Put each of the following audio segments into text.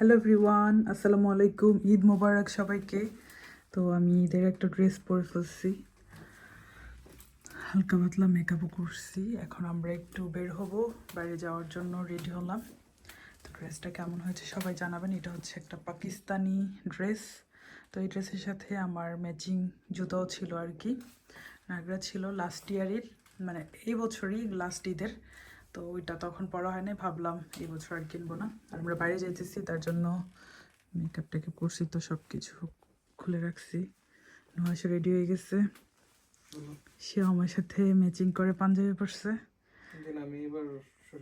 Hello everyone আসসালামু আলাইকুম ঈদ মোবারক সবাইকে। তো আমি ঈদের একটা ড্রেস পরে ফেলছি। হালকা পাতলা মেকআপও করছি। এখন আমরা একটু বের হব। বাইরে যাওয়ার জন্য রেডি হলাম। তো ড্রেসটা কেমন হয়েছে সবাই জানাবেন। এটা হচ্ছে একটা পাকিস্তানি ড্রেস তো এই ড্রেসের সাথে আমার ম্যাচিং জুতোও ছিল আর কি। নাগরা ছিল লাস্ট ইয়ারের মানে এই বছরই লাস্ট ঈদের। তো ওইটা তখন পড়া হয়নি ভাবলাম এই বছর আর কিনবো না। আর আমরা বাইরে যেতেছি তার জন্য মেকআপ টেকআপ করছি তো সব কিছু খুলে রাখছি। নহাসে রেডি হয়ে গেছে। সে আমার সাথে ম্যাচিং করে পাঞ্জাবি পরছে। আমি এবার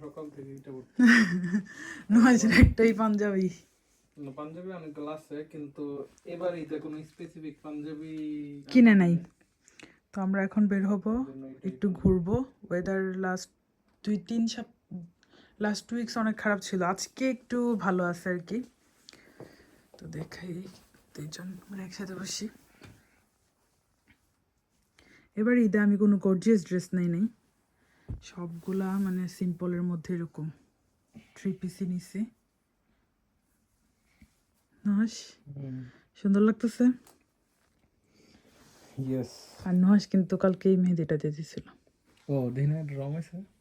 সকাল থেকে এটা একটাই পাঞ্জাবি। পাঞ্জাবি অনেকগুলো আছে কিন্তু এবার ঈদে কোনো স্পেসিফিক পাঞ্জাবি কিনে নাই। তো আমরা এখন বের হব একটু ঘুরবো। ওয়েদার লাস্ট দুই তিন সপ লাস্ট টু উইকস অনেক খারাপ ছিল। আজকে একটু ভালো আছে আর কি তো দেখাই দুইজন আমরা একসাথে বসি। এবার ঈদে আমি কোনো গর্জিয়াস ড্রেস নেই নাই। সবগুলা মানে সিম্পলের মধ্যে এরকম। থ্রি পিসি নিছি। নহাস সুন্দর লাগতেছে? আর নহাস কিন্তু কালকে এই মেহেদিটা দিয়ে দিছিল। ও দিনের রং আছে? হুম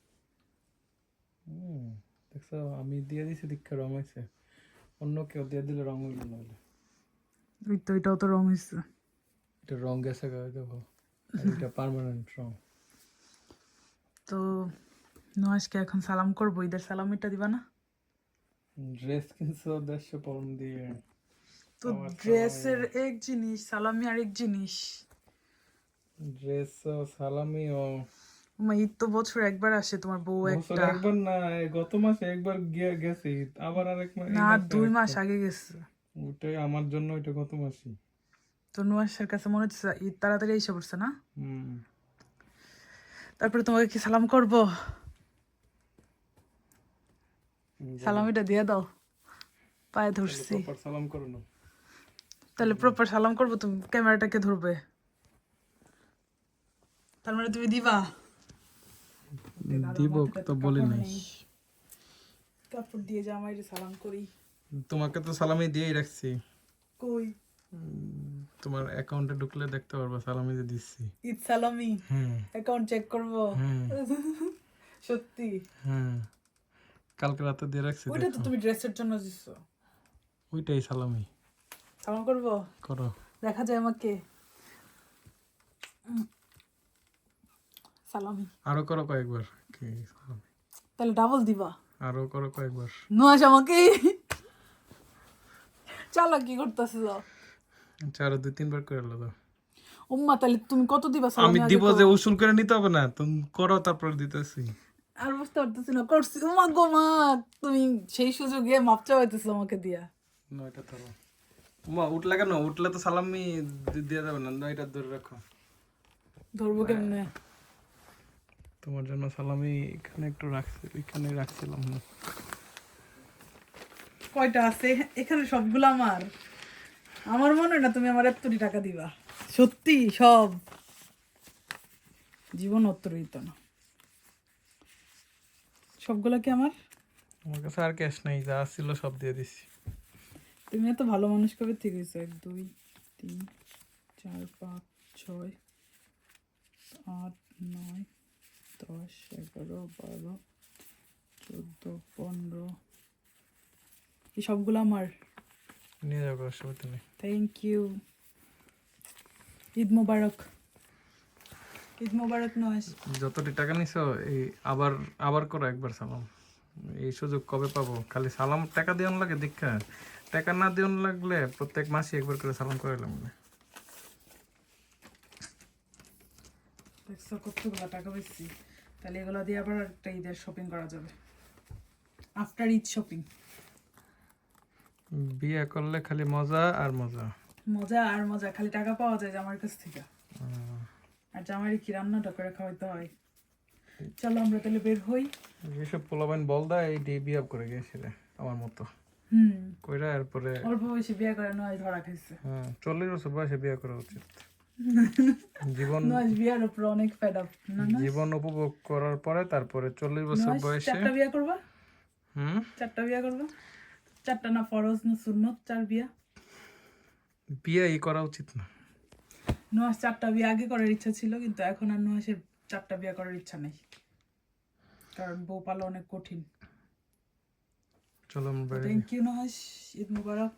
দেখছ আমি দিয়ে দিছি দীক্ষা রং আছে অন্য কেউ দিয়ে দিলে রং হইল নাহলে ওই তো এটাও তো রং হয়েছে। এটা রং গেছে দেখো। এটা পার্মানেন্ট রং। তো নহাসকে এখন সালাম করব ঈদের সালাম এটা দিবা না? ড্রেস কিনছো দেড়শো পাউন্ড দিয়ে। তো ড্রেসের এক জিনিস সালামি আরেক জিনিস। ড্রেস সালামি ঈদ তো বছর একবার আসে তোমার বউ একটা। একবার না গত মাসে একবার গিয়ে গেছে ঈদ, আবার আরেক মাস না দুই মাস আগে গেছে। ওটাই আমার জন্য গত তো নুয়াসের কাছে মনে হচ্ছে ঈদ তাড়াতাড়ি এসে পড়ছে না? হুম। তারপরে তোমাকে কি সালাম করব? সালামিটা দিয়ে দাও। পায়ে ধরছি। সালাম করো না। তাহলে প্রপার সালাম করব তুমি ক্যামেরাটাকে ধরবে। তার মানে তুমি দিবা? দিব তো বলি নাই। কাপড় দিয়ে জামাই সালাম করি। তোমাকে তো সালামি দিয়েই রাখছি। কই? তোমার অ্যাকাউন্টে ঢুকলে দেখতে পারবা সালামি দিয়ে দিচ্ছি। ঈদ সালামি? অ্যাকাউন্ট চেক করব? সত্যি? হ্যাঁ কালকে রাতে দিয়ে রাখছি ওইটা তো তুমি ড্রেসের জন্য দিছো। ওইটাই সালামি। সালাম করব? করো। দেখা যায় আমাকে। সালামি। আরও করো কয়েকবার। কি সালামি? তাহলে ডাবল দিবা। আরও করো কয়েকবার। আমাকে। চালা কি করতেছো? আচ্ছা আরও দুই তিনবার করে উম্মা তাহলে তুমি কত দিবা আমি সালামি দিব যে উসুল করে নিতে হবে না তুমি করো তারপর দিতেছি। আর বুঝতে পারতেছি না করছি। উমা গো মা তুমি সেই সুযোগে মাপ চাইতেছো আমাকে দিয়া। নয়টা ধরো মা উঠলে কেন? উঠলে তো সালামি দিয়ে যাবে না নয়টা ধরে রাখো। ধরবো কেমনে? তোমার জন্য সালামি এখানে একটু রাখছি এখানে রাখছিলাম না। কয়টা আছে? এখানে সবগুলো আমার। আমার মনে হয় না তুমি আমার এত্তরি টাকা দিবা। সত্যি সব। জীবন অত্তরই তো না। সবগুলো কি আমার? আমার কাছে আর ক্যাশ নাই যা ছিল সব দিয়ে দিছি তুমি এত ভালো মানুষ কবে ঠিক হয়েছো? এক দুই তিন চার পাঁচ ছয় বারো চোদ্দ পনেরো এই সবগুলো আমার। নিয়ে যাব অসুবিধা নেই থ্যাংক ইউ ঈদ মোবারক। ঈদ মোবারক নয়। যতটি টাকা নিছো এই আবার আবার করো একবার সালাম। এই সুযোগ কবে পাবো? খালি সালাম টাকা দিওন লাগে দীক্ষা। টাকা না দিওন লাগলে প্রত্যেক মাসে একবার করে সালাম করে লাগবে দেখছ কতগুলো টাকা বেশি তাহলে এগুলো দিয়ে আবার একটা ঈদের শপিং করা যাবে। আফটার ঈদ শপিং বিয়ে করলে খালি মজা আর মজা। মজা আর মজা খালি টাকা পাওয়া যায় জামার কাছ থেকে। আর জামাইরে কি রান্নাটা করে খাওয়াইতে হয়? চলো আমরা তাহলে বের হই। যেসব পোলাবাইন বল দেয় এই দিয়ে বিয়ে করে গিয়েছিলে আমার মতো। হুম। কইরা এরপরে অল্প বয়সে বিয়ে করে নয় ধরা খাইছে। হ্যাঁ চল্লিশ বছর বয়সে বিয়ে করা উচিত। জীবন বিয়ার উপর অনেক ফেড আপ না না। জীবন উপভোগ করার পরে তারপরে চল্লিশ বছর বয়সে চারটা বিয়ে করবা? হুম? চারটা বিয়ে করবা? চারটা না ফরজ না সুন্নত চার বিয়া? করা উচিত না। নুহাস চারটা বিয়ে আগে করার ইচ্ছা ছিল কিন্তু এখন আর নুহাসের চারটা বিয়ে করার ইচ্ছা নেই। কারণ বউ পালা অনেক কঠিন। চলো। Thank you Nuhash Eid Mubarak.